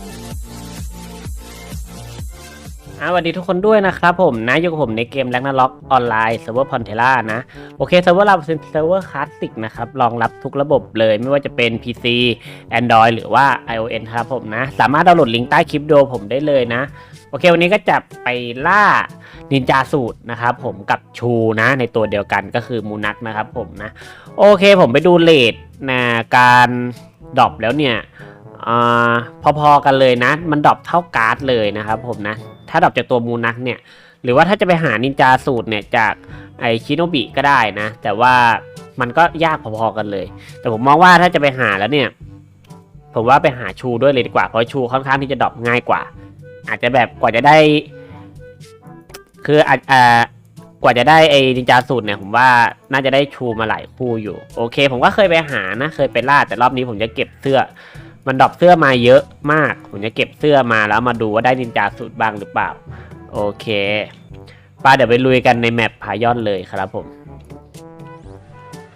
สวัสดีทุกคนด้วยนะครับผมนะอยู่กับผมในเกมแร็กนาล็อกออนไลน์เซิร์ฟเวอร์พอนเทล่านะ โอเคเซิร์ฟเวอร์เราเป็นเซิร์ฟเวอร์คลาสสิกนะครับ รองรับทุกระบบเลยไม่ว่าจะเป็น PC Android หรือว่า iOS ครับผมนะ สามารถดาวน์โหลดลิงก์ใต้คลิปดีโอผมได้เลยนะ โอเค วันนี้ก็จะไปล่านินจาสูตรนะครับผมกับชูนะในตัวเดียวกันก็คือมูนักนะครับผมนะ โอเคผมไปดูเลทนะการดรอปแล้วเนี่ย พอๆกันเลยนะ มันดรอปเท่าการ์ดเลยนะครับผมนะ ถ้าดรอปจากตัวมูนักเนี่ย หรือว่าถ้าจะไปหานินจาสูตรเนี่ยจากไอชิโนบิก็ได้นะ แต่ว่ามันก็ยากพอๆกันเลย แต่ผมมองว่าถ้าจะไปหาแล้วเนี่ย ผมว่าไปหาชูด้วยเลยดีกว่า เพราะชูค่อนข้างที่จะดรอปง่ายกว่า อาจจะแบบกว่าจะได้ คืออาจอ่ากว่าจะได้ไอ้นินจาสูตรเนี่ยผมว่าน่าจะได้ชูมาหลายคู่อยู่ โอเค ผมก็เคยไปหานะ เคยไปล่าแต่รอบนี้ผมจะเก็บเสื้อ มันดรอปเสื้อมาเยอะมาก ผมจะเก็บเสื้อมาแล้วมาดูว่าได้นินจาสูตรบ้างหรือเปล่า โอเคป้าเดี๋ยวไปลุยกันในแมปพายอนเลยครับผม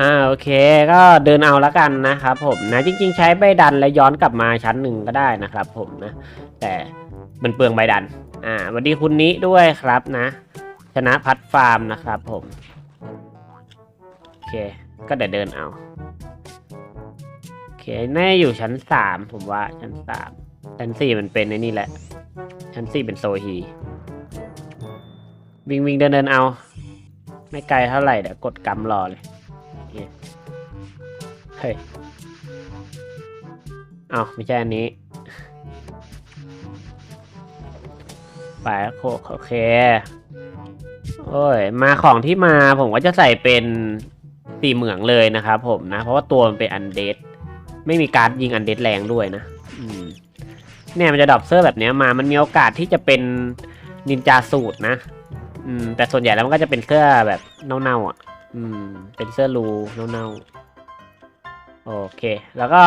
อ่าโอเคก็เดินเอาล้วกันนะครับผมนะจริง ๆ ใช้ใบดันและย้อนกลับมาชั้นหนึ่งก็ได้นะครับ ผมนะ แต่มันเปลืองใบดัน อ่าสวัสดีคุณนี้ด้วยครับนะ ชนะพัดฟาร์มนะครับผม โอเค ก็เดี๋ยวเดินเอา น่าจะอยู่ชั้นสามผมว่าชั้นสามชั้นสี่มันเป็นในนี่แหละ ชั้นสี่เป็นโซฮี วิ่งวิ่งเดินเดินเอา ไม่ไกลเท่าไหร่เดี๋ยวกดกำรอเลยเคเฮ้ยเอาไม่ใช่อันนี้ ไปโคโอเค โอ้ย มาของที่มาผมก็จะใส่เป็นสีเหมืองเลยนะครับผมนะ เพราะว่าตัวมันเป็นอันเดด ไม่มีการดยิงอันเดดแรงด้วยนะอืมเนี่ยมันจะดรอปเสื้อแบบเนี้ยมา มันมีโอกาสที่จะเป็นนินจาสูตรนะ อืม แต่ส่วนใหญ่แล้วมันก็จะเป็นเสื้อแบบเน่าๆอะ อืม เป็นเสื้อรูเน่าๆ โอเค แล้วก็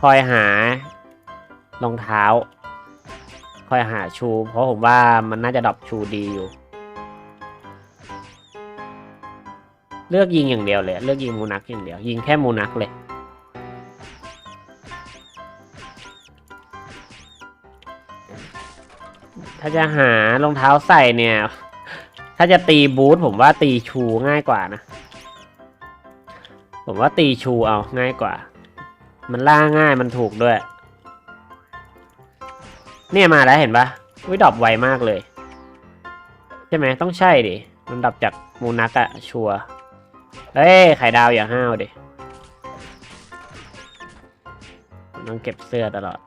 คอยหารองเท้า คอยหาชู เพราะผมว่ามันน่าจะดรอปชูดีอยู่ เลือกยิงอย่างเดียวเลย เลือกยิงมูนักอย่างเดียว ยิงแค่มูนักเลย ถ้าจะหารองเท้าใส่เนี่ย ถ้าจะตีบูทผมว่าตีชูง่ายกว่านะ ผมว่าตีชูเอาง่ายกว่า มันล่าง่ายมันถูกด้วย เนี่ยมาแล้วเห็นปะวิดอปไวมากเลย ใช่ไหมต้องใช่ดิมันดับจากมูนักอะชัวเอ้ยไข่ดาวอย่าห้าวดิต้องเก็บเสื้อตลอด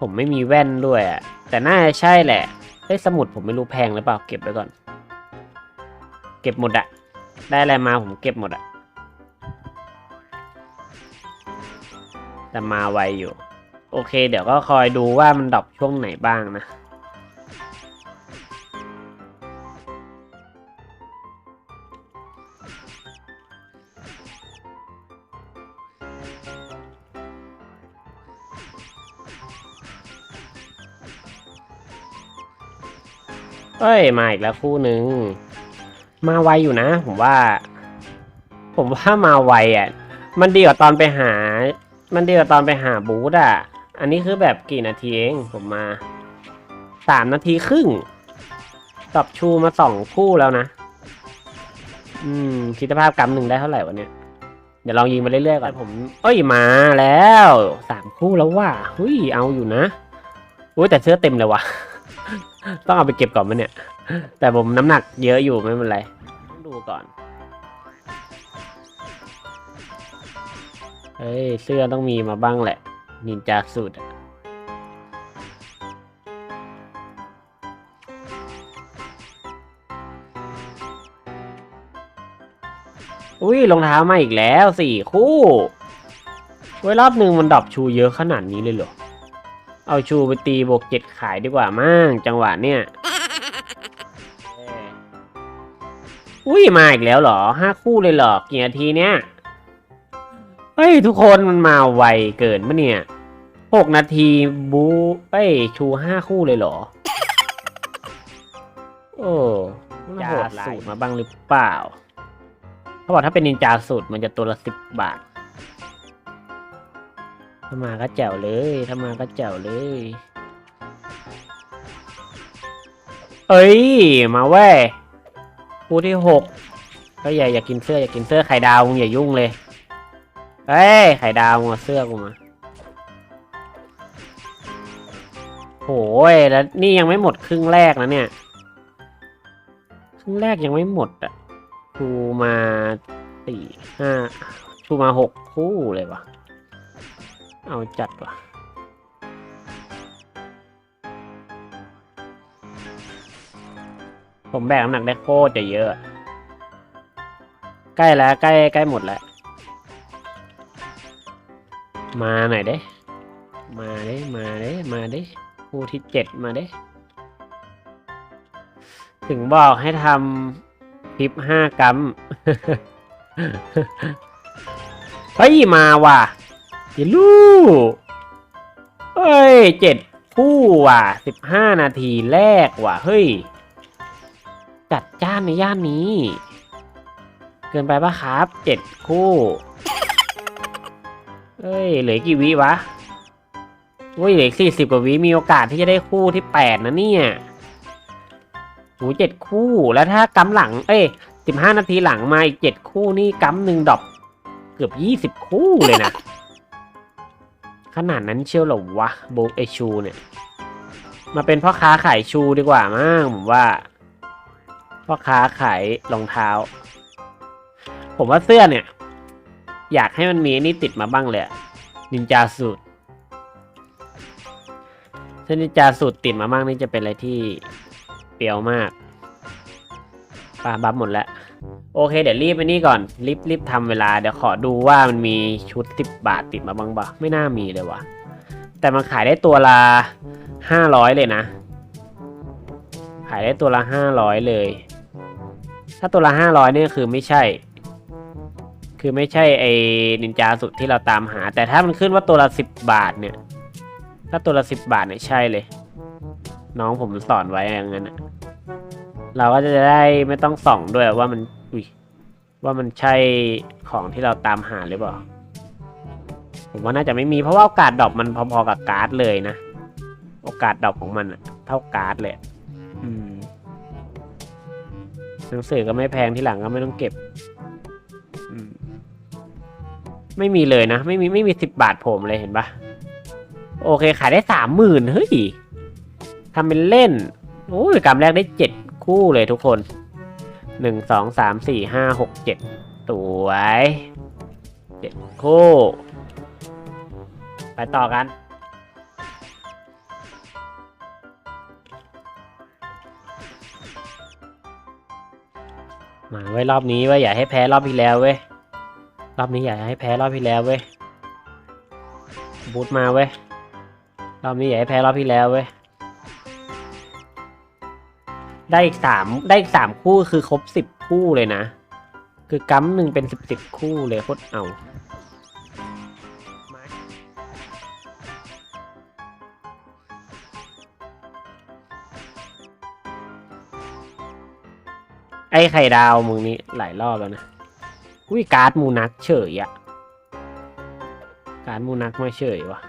ผมไม่มีแว่นด้วยอะแต่น่าจะใช่แหละเอ้ยสมุดผมไม่รู้แพงหรือเปล่า เก็บไว้ก่อน เก็บหมดอะได้อะไรมาผมเก็บหมดอะแต่มาไวอยู่ โอเค เดี๋ยวก็คอยดูว่ามันดรอปช่วงไหนบ้างนะ เอ้ย มาอีกแล้วคู่หนึ่ง มาไวอยู่นะ ผมว่า ผมว่ามาไวอะ มันดีกว่าตอนไปหา มันดีกว่าตอนไปหาบูธอะ อันนี้คือแบบกี่นาทีเองผมมา สามนาทีครึ่งตอบชูมาสองคู่แล้วนะ อืมคิดภาพกำหนึ่งได้เท่าไหร่วะเนี่ย เดี๋ยวลองยิงไปเรื่อยๆก่อนผม เอ้ยมาแล้วสามคู่แล้วว่ะเฮ้ยเอาอยู่นะอุ้ยแต่เสื้อเต็มเลยว่ะ ต้องเอาไปเก็บก่อนมั้ยเนี่ย แต่ผมน้ำหนักเยอะอยู่ไม่เป็นไร ต้องดูก่อน เฮ้ย เสื้อต้องมีมาบ้างแหละ นินจาสูตรอุ้ยรองเท้ามาอีกแล้วสี่คู่เว้ยรอบหนึ่งมันดรอปชูเยอะขนาดนี้เลยเหรอ เอาชูไปตีบวกเจ็ดขายดีกว่ามั่งจังหวะเนี่ยอุ้ยมาอีกแล้วเหรอห้าคู่เลยเหรอกี่นาทีเนี่ยเฮ้ยทุกคนมันมาไวเกินปะเนี่ยหกนาทีบูเอ้ยชูห้าคู่เลยเหรอ โอ้จาสูตรมาบ้างหรือเปล่า เขาบอกถ้าเป็นนินจาสูตรมันจะตัวละสิบบาท ถ้ามาก็แจ๋วเลย ถ้ามาก็แจ๋วเลย เอ้ย มาเว้ยคู่ที่หกก็อย่าอย่ากินเสื้ออย่ากินเสื้อไข่ดาวมึงอย่ายุ่งเลย เอ้ยไข่ดาวมึงเอาเสื้อกูมาโหยแล้วนี่ยังไม่หมดครึ่งแรกนะเนี่ย ครึ่งแรกยังไม่หมดอะชูมาสี่ห้าชูมาหกคู่เลยวะ เอาจัดวะผมแบกน้ำหนักได้โคตรจะเยอะ ใกล้แล้วใกล้ใกล้หมดแล้ว มาหน่อยเด้ มาเด้ มาเด้ มาเด้คู่ที่เจ็ดมาเด้ ถึงบอกให้ทำคลิปห้ากรัมเฮ้ย มาว่ะ อย่ลูกเฮ้ยเจ็ดคู่ว่ะสิบห้านาทีแรกว่ะ เฮ้ย จัดจ้านในย่านนี้ เกินไปปะครับเจ็ดคู่เฮ้ย เหลือกี่วิวะเฮ้ยเหลือสี่สิบกว่าวิมีโอกาสที่จะได้คู่ที่แปดนะเนี่ยโหเจ็ดคู่แล้วถ้ากำหลัง เอ้ยสิบห้านาทีหลังมาอีกเจ็ดคู่นี่กำหนึ่งดอปเกือบยี่สิบคู่เลยนะ ขนาดนั้นเชียวหรอวะโบกไอชูเนี่ยมาเป็นพ่อค้าขายชูดีกว่ามั้งผมว่า พ่อค้าขายรองเท้า ผมว่าเสื้อเนี่ย อยากให้มันมีนี่ติดมาบ้างเลยนินจาสูตรถ้านินจาสูตรติดมาบ้างนี่จะเป็นอะไรที่เปรียวมากปลาบัฟหมดแล้ว โอเค เดี๋ยวรีบไปนี่ก่อน รีบรีบทำเวลา เดี๋ยวขอดูว่ามันมีชุดสิบบาทติดมาบ้างปะไม่น่ามีเลยวะแต่มันขายได้ตัวละห้าร้อยเลยนะ ขายได้ตัวละห้าร้อยเลย ถ้าตัวละห้าร้อยนี่คือไม่ใช่ คือไม่ใช่ไอ้นินจาสุดที่เราตามหา แต่ถ้ามันขึ้นว่าตัวละสิบบาทเนี่ย ถ้าตัวละสิบบาทเนี่ยใช่เลย น้องผมสอนไว้อย่างนั้นเราก็จะได้ไม่ต้องส่องด้วยว่ามัน ว่ามันใช่ของที่เราตามหาหรือเปล่า ผมว่าน่าจะไม่มีเพราะว่าโอกาสดรอปมันพอๆกับการ์ดเลยนะ โอกาสดรอปของมันเท่าการ์ดเลยอืมหนังสือก็ไม่แพงที่หลังก็ไม่ต้องเก็บมไม่มีเลยนะ ไม่มีไม่มีสิบบาทผมเลยเห็นปะโอเคขายได้สามหมื่นเฮ้ยทำเป็นเล่นโอ้ยกำแรกได้เจ็ดคู่เลยทุกคน หนึ่งสองสามสี่ห้าหกเจ็ดสวยเจ็ดคู่ ไปต่อกันมาไว้รอบนี้เว่าอย่าให้แพ้รอบที่แล้วเว้ย รอบนี้อย่าให้แพ้รอบที่แล้วเว้ย บูทมาเว้ย รอบนี้อย่าให้แพ้รอบที่แล้วเว้ย ได้อีกสามได้อีกสามคู่คือครบสิบคู่เลยนะ คือกัมหนึ่งเป็นสิบสิบคู่เลยโคตรเอาไอ้ไข่ดาวมึงนี่หลายรอบแล้วนะ อุ้ยการ์ดมูนักเฉยอะการ์ดมูนักไม่เฉยวะ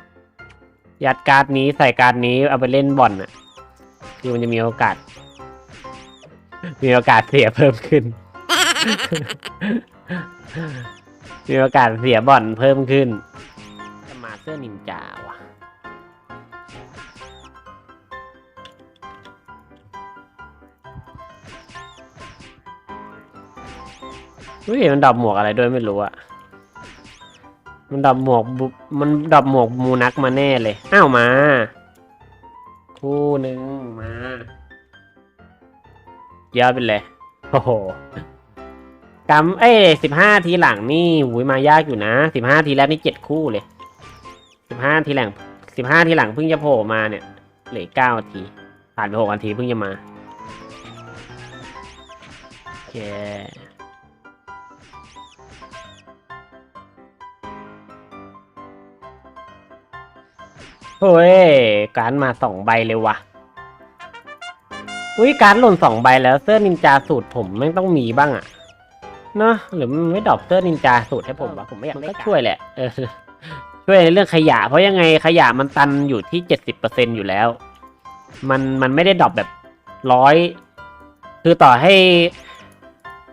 ยัดการ์ดนี้ใส่การ์ดนี้เอาไปเล่นบอลน่ะคือมันจะมีโอกาส มีโอกาสเสียเพิ่มขึ้น มีโอกาสเสียบอลเพิ่มขึ้นจะมาเสื้อนินจาว่ะเฮ้ยมันดรอปหมวกอะไรด้วยไม่รู้อะมันดรอปหมวกมันดรอปหมวกมูนักมาแน่เลย อ้าวมา คู่หนึ่งมา ยอะไปเลย โอ้โหกำเอ้สิบห้าทีหลังนี่หุยมายากอยู่นะสิบห้าทีแรกนี่เจ็ดคู่เลยสิบห้าทีหลังสิบห้าทีหลังเพิ่งจะโผล่มาเนี่ยเหลือเก้านาทีผ่านไปหกนาทีเพิ่งจะมาโอเคเฮ้ยการดมาสองใบเลยว่ะ อุ้ยการดหล่นสองใบแล้วเสื้อนินจาสูตรผมไม่งต้องมีบ้างอะเนาะหรือมันไม่ดรอปเสื้อนินจาสูตรให้ผมวะผมไม่อยากได้ก็ช่วยแหละเออช่วยในเรื่องขยะ เพราะยังไงขยะมันตันอยู่ที่เจ็ดสิบเปอร์เซ็นอยู่แล้ว มันมันไม่ได้ดรอปแบบร้อยคือต่อให้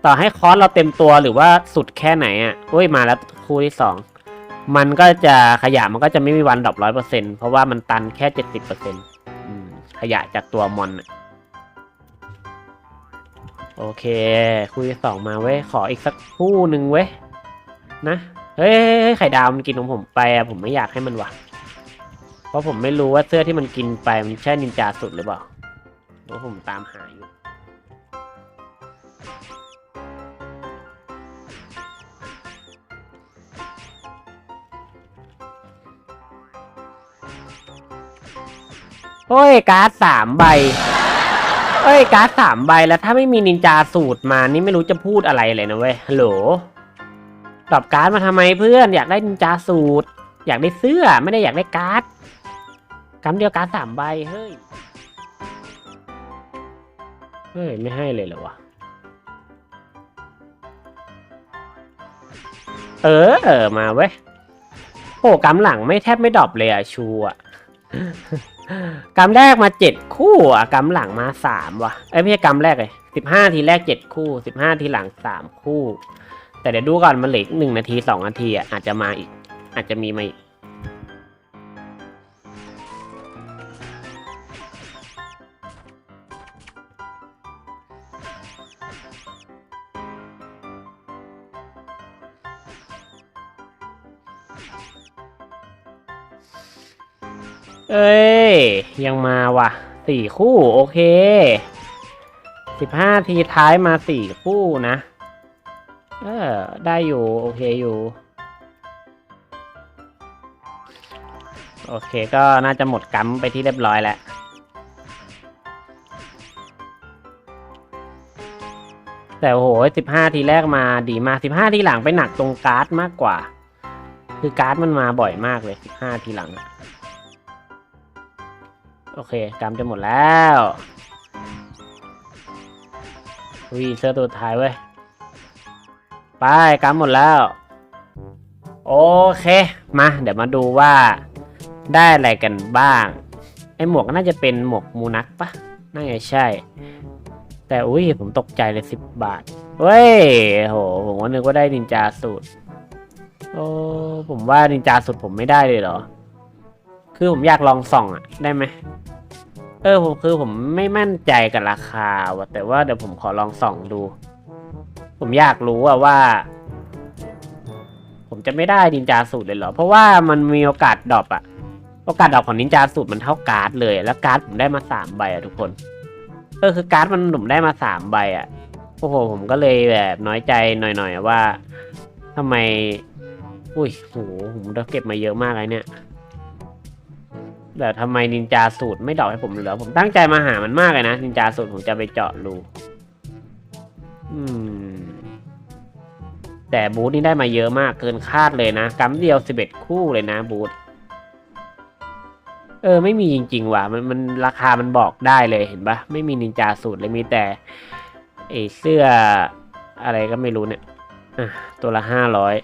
ต่อให้คอร์สเราเต็มตัวหรือว่าสุดแค่ไหนอะอุ้ยมาแล้วคู่ที่สองมันก็จะขยะมันก็จะไม่มีวันดรอปร้อยเปอร์เซ็นเพราะว่ามันตันแค่เจ็ดสิบเปอร์เซ็นขยะจากตัวมอนอะ โอเคคู่ที่สองมาเว้ย ขออีกสักคู่หนึ่งเว้ย นะ เฮ้ยไข่ดาวมันกินของผมไปอะผมไม่อยากให้มันว่ะเพราะผมไม่รู้ว่าเสื้อที่มันกินไปมันใช่นินจาสุดหรือเปล่าเพราะผมตามหาอยู่เฮ้ย การ์ดสามใบ เอ้ยการ์ดสามใบแล้วถ้าไม่มีนินจาสูตรมานี่ไม่รู้จะพูดอะไรเลยนะเว้ยฮัลโหลตอบการ์ดมาทำไมเพื่อน อยากได้นินจาสูตร อยากได้เสื้อไม่ได้อยากได้การ์ดกำเดียวการ์ดสามใบเฮ้ยเฮ้ยไม่ให้เลยเหรอวะเออเออมาเว้ยโอ้กำหลังไม่แทบไม่ดรอปเลยอะชูอะ กำแรกมาเจ็ดคู่อะกำหลังมาสามว่ะเอ้ยไม่ใช่กำแรกเลยสิบห้าทีแรกเจ็ดคู่สิบห้าทีหลังสามคู่ แต่เดี๋ยวดูก่อนมันเหลือหนึ่งนาทีสองนาทีอะอาจจะมาอีก อาจจะมีมาอีกเอ้ย ยังมาว่ะสี่คู่โอเคสิบห้าทีท้ายมาสี่คู่นะ เออ ได้อยู่ โอเคอยู่ โอเคก็น่าจะหมดกัมไปที่เรียบร้อยแล้วแต่โอ้โหสิบห้าทีแรกมาดีมากสิบห้าทีหลังไปหนักตรงการ์ดมากกว่า คือการ์ดมันมาบ่อยมากเลยสิบห้าทีหลังอะ โอเคกำจะหมดแล้ววีเสื้อตัวท้ายเว้ย ไปกำหมดแล้ว โอเค มา เดี๋ยวมาดูว่า ได้อะไรกันบ้าง ไอหมวกน่าจะเป็นหมวกมูนักปะน่าจะใช่ แต่อุ้ยผมตกใจเลยสิบบาท เว้ยโห ผมว่านึกว่าได้นินจาสูตร โอ้ ผมว่านินจาสูตรผมไม่ได้เลยเหรอ คือผมอยากลองส่องอะได้ไหมเออผมคือผมไม่มั่นใจกับราคาว่ะแต่ว่าเดี๋ยวผมขอลองส่องดู ผมอยากรู้อะว่า ผมจะไม่ได้นินจาสูตรเลยเหรอ เพราะว่ามันมีโอกาสดรอปอะโอกาสดรอปของนินจาสูตรมันเท่าการ์ดเลย แล้วการ์ดผมได้มาสามใบอะทุกคน เออคือการ์ดมันผมได้มาสามใบอะโอ้โหผมก็เลยแบบน้อยใจหน่อยๆว่าทำไม อุ้ยโหผมเก็บมาเยอะมากเลยเนี่ย แต่ทำไมนินจาสูตรไม่ดรอกให้ผมเลยเหรอผมตั้งใจมาหามันมากเลยนะนินจาสูตรผมจะไปเจาะรูอืม แต่บูธนี่ได้มาเยอะมากเกินคาดเลยนะกัมเดียวสิบเอ็ดคู่เลยนะบูธเออไม่มีจริง ๆ ว่ะมันมันราคามันบอกได้เลยเห็นปะไม่มีนินจาสูตรเลยมีแต่ไอเสื้ออะไรก็ไม่รู้เนี่ย อะ ตัวละห้าร้อย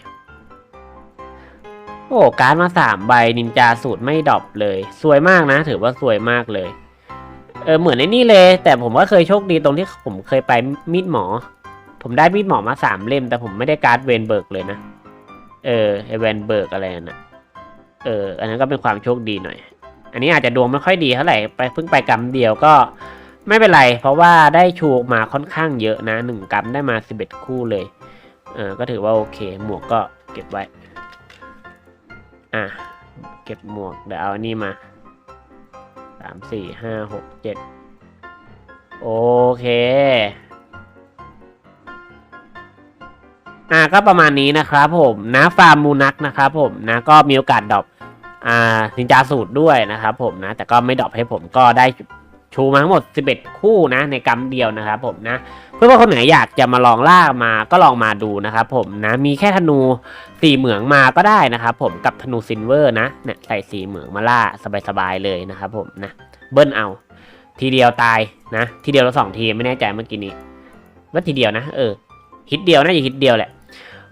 โอ้การ์ดมาสามใบนินจาสูตรไม่ดรอปเลยสวยมากนะ ถือว่าสวยมากเลย เออเหมือนในนี่เลย แต่ผมก็เคยโชคดีตรงที่ผมเคยไปมีดหมอ ผมได้มีดหมอมาสามเล่ม แต่ผมไม่ได้การ์ดเวนเบิร์กเลยนะ เออไอเวนเบิร์กอะไรนั่ะเออ อันนั้นก็เป็นความโชคดีหน่อย อันนี้อาจจะดวงไม่ค่อยดีเท่าไหร่ไปเพิ่งไปกำเดียวก็ไม่เป็นไร เพราะว่าได้ชูมาค่อนข้างเยอะนะหนึ่งกำได้มาสิบเอ็ดคู่เลย เออก็ถือว่าโอเค หมวกก็เก็บไว้ อะ เก็บหมวก เดี๋ยวเอาอันนี้มาสามสี่ห้าหกเจ็ดโอเค อะก็ประมาณนี้นะครับผมนะฟาร์มมูนักนะครับผมนะก็มีโอกาสดรอปอ่าสินจาสูตรด้วยนะครับผมนะ แต่ก็ไม่ดรอปให้ผมก็ได้ ชูมาทั้งหมด 11 คู่นะในกำเดียวนะครับผมนะเพื่อว่าคนไหนอยากจะมาลองล่ามาก็ลองมาดูนะครับผมนะมีแค่ธนูสีเหมืองมาก็ได้นะครับผมกับธนูซินเวอร์นะเนี่ยใส่สีเหมืองมาล่าสบายๆเลยนะครับผมนะเบิ้ลเอา ทีเดียวตายนะ ทีเดียวเราสองทีไม่แน่ใจเมื่อกี้นี้ว่าทีเดียวนะเออฮิตเดียวน่าจะฮิตเดียวแหละ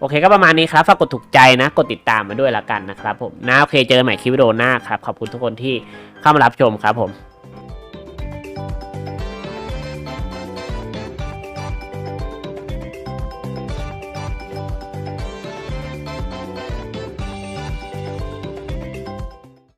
โอเคก็ประมาณนี้ครับฝากกดถูกใจนะ กดติดตามมาด้วยละกันนะครับผมนะโอเคเจอกันใหม่คลิปวิดีโอหน้าครับขอบคุณทุกคนที่เข้ามารับชมครับผม